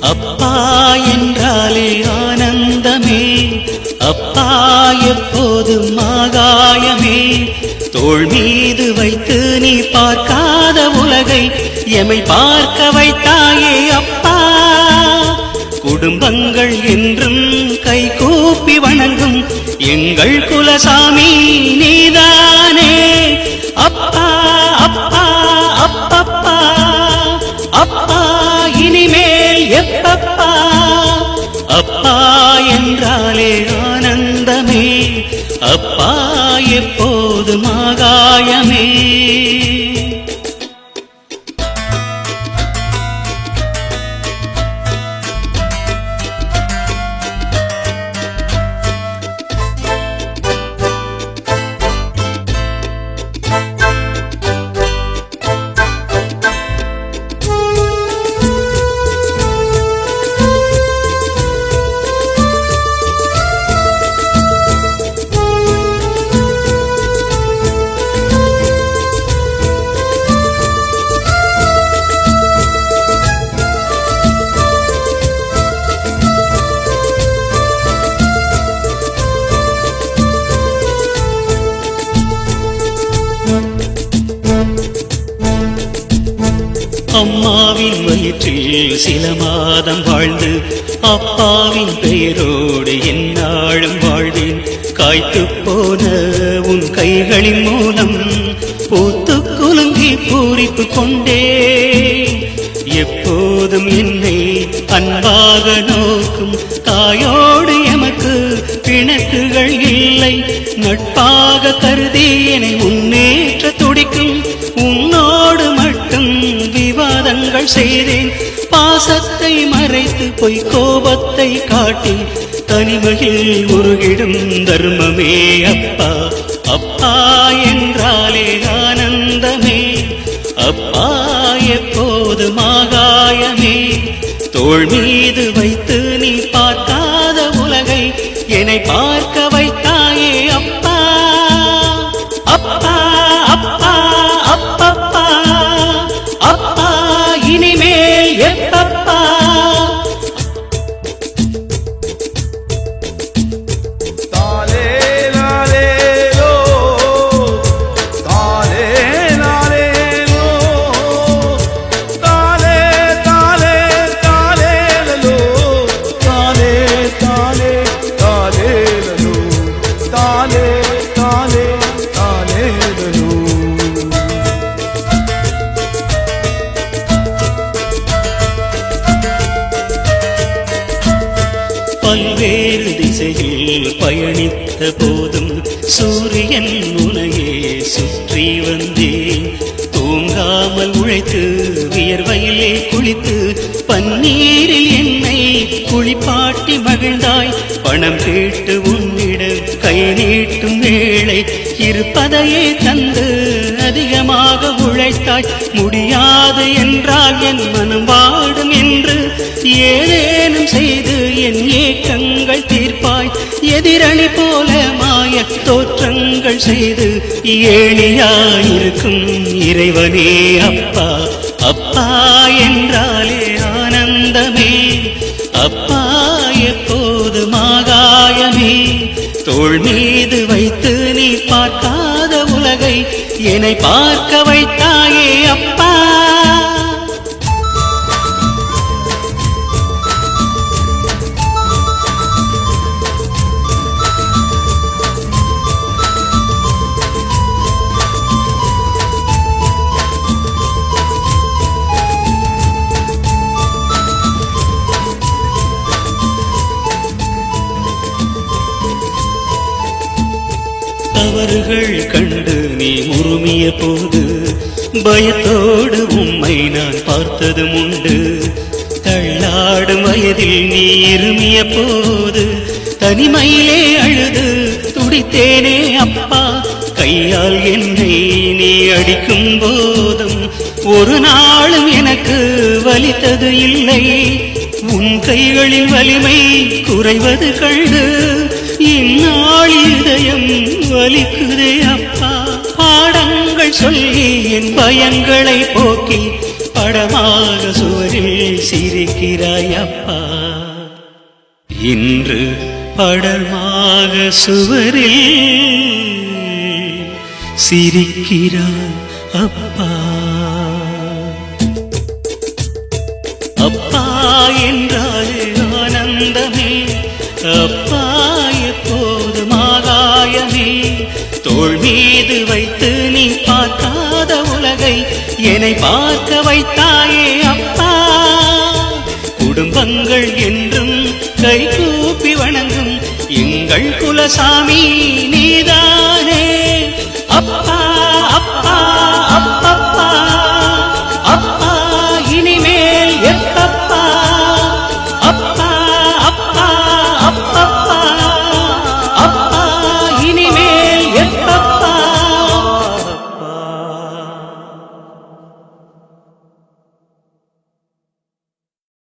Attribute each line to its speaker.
Speaker 1: அப்பா என்றாலே ஆனந்தமே. அப்பா எப்போதும் ஆகாயமே. தோல் மீது வைத்து நீ பார்க்காத உலகை. எமை பார்க்க வைத்தாயே அப்பா. குடும்பங்கள் என்றும் கை கூப்பி வணங்கும் எங்கள் குலசாமி நீதானே. அப்பா அப்பா அப்பப்பா. அப்பா இனிமேல் எப்பப்பா. அப்பா என்றாலே ஆனந்தமே. அப்பா எப்போதும் ஆகாயமே. அம்மாவின் வயிற்றில் சில மாதம் வாழ்ந்து அப்பாவின் பெயரோடு என்னாலும் வாழ்வேன். காய்த்து போன உன் கைகளின் மூலம் பூத்து குலுங்கி பூரிப்பு கொண்டே எப்போதும் என்னை அன்பாக நோக்கும் தாயோடு எமக்கு பிணக்குகள் இல்லை. நட்பாக கருதி என்னை முன்னேற்ற துடிக்கும் உன்னோடு மட்டும் குற்றங்கள் செய்தேன். பாசத்தை மறைத்து பொய் கோபத்தை காட்டி தனிமையில் உருகிடும் தர்மமே அப்பா. அப்பா என்றாலே ஆனந்தமே அப்பா எப்போதும் ஆகாயமே. தோல் மீது வைத்து நீ பார்க்காத உலகை என்னை பார்க்க வைத்த பயணித்த போதும் சூரியன் உனையே சுற்றி வந்தேன். தூங்காமல் உழைத்து வியர்வையிலே குளித்து பன்னீரில் என்னை குளிப்பாட்டி மகிழ்ந்தாய். பணம் கேட்டு உன்னிடம் கை நீட்டும் வேளை இருப்பதையே தந்து அதிகமாக உழைத்தாய். முடியாது என்றால் என் மனம் வாடும் என்று ஏதேனும் செய்து ஏக்கங்கள் தீர்ப்பாய். எதிரணி போல மாயத் தோற்றங்கள் செய்து ஏழியாயிருக்கும் இறைவனே அப்பா. அப்பா என்றாலே ஆனந்தமே. அப்பா எப்போது மாகாயமே. தோல் மீது வைத்து நீ பார்க்காத உலகை என்னை பார்க்க வைத்தாயே அப்பா. தவறுகள் கண்டு நீ உருமிய போது பயத்தோடு உம்மை நான் பார்த்ததும் உண்டு. தள்ளாடும் வயதில் நீ இருமிய போது தனிமையிலே அழுது துடித்தேனே அப்பா கையால் என்னை நீ அடிக்கும் போதும். ஒரு நாளும் எனக்கு வலித்தது இல்லை உன் கைகளின் வலிமை குறைவது கண்டு இந்நாளில் பயங்களை போக்கி படமாக சுவரில் சிரிக்கிறாய் அப்பா. இன்று படமாக சுவரில் சிரிக்கிறாய் அப்பா. அப்பா என்றாலே ஆனந்தமே. அப்பா எப்போதும் ஆகாயமே. தோல் மீது வைத்து நீ என்னை பார்க்க வைத்தாயே அப்பா. குடும்பங்கள் என்றும் கை கூப்பி வணங்கும் எங்கள் குலசாமி